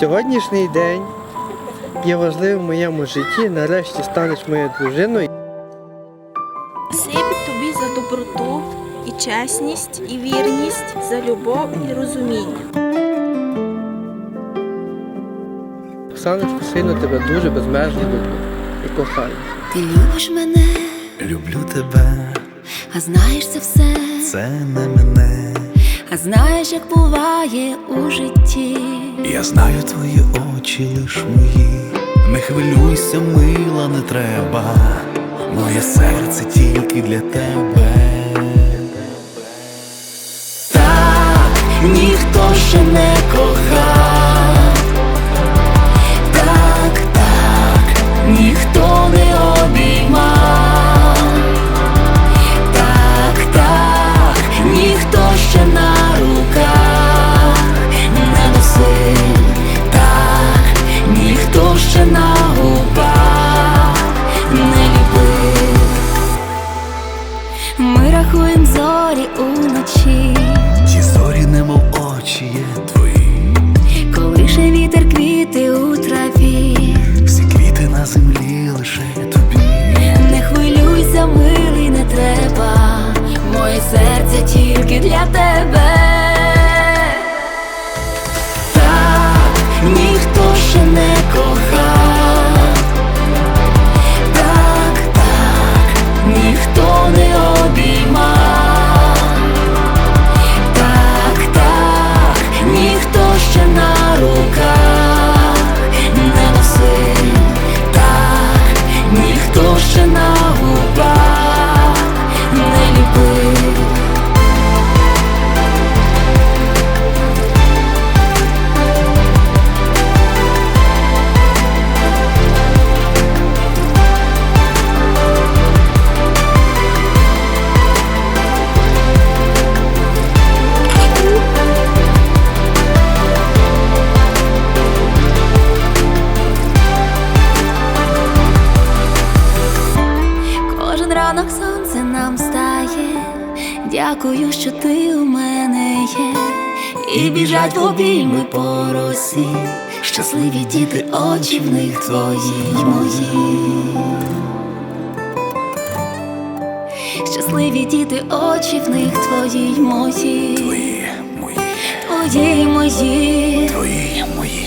Сьогоднішній день є важливим в моєму житті. Нарешті станеш моєю дружиною. Спасибі тобі за доброту і чесність, і вірність, за любов і розуміння. Оксаночко, сильно тебе дуже безмежно люблю і кохаю. Ти любиш мене, Люблю тебе, а знаєш це все, це не мене. А знаєш, як буває у житті. Я знаю твої очі лиш мої. Не хвилюйся, мила, не треба. Моє серце тільки для тебе. Так, ніхто ще не кохав. Зорі уночі, Ті зорі, немов очі є твої. колише вітер квіти у траві. Всі квіти на землі лише тобі. Не хвилюйся, милий, не треба. Моє серце тільки для тебе. Ранок сонце нам стає. Дякую, що ти у мене є. І біжать в обійми по росі. Щасливі діти, очі в них твої й мої. Щасливі діти, очі в них твої й мої. Твої, мої, Твої мої. твої, мої.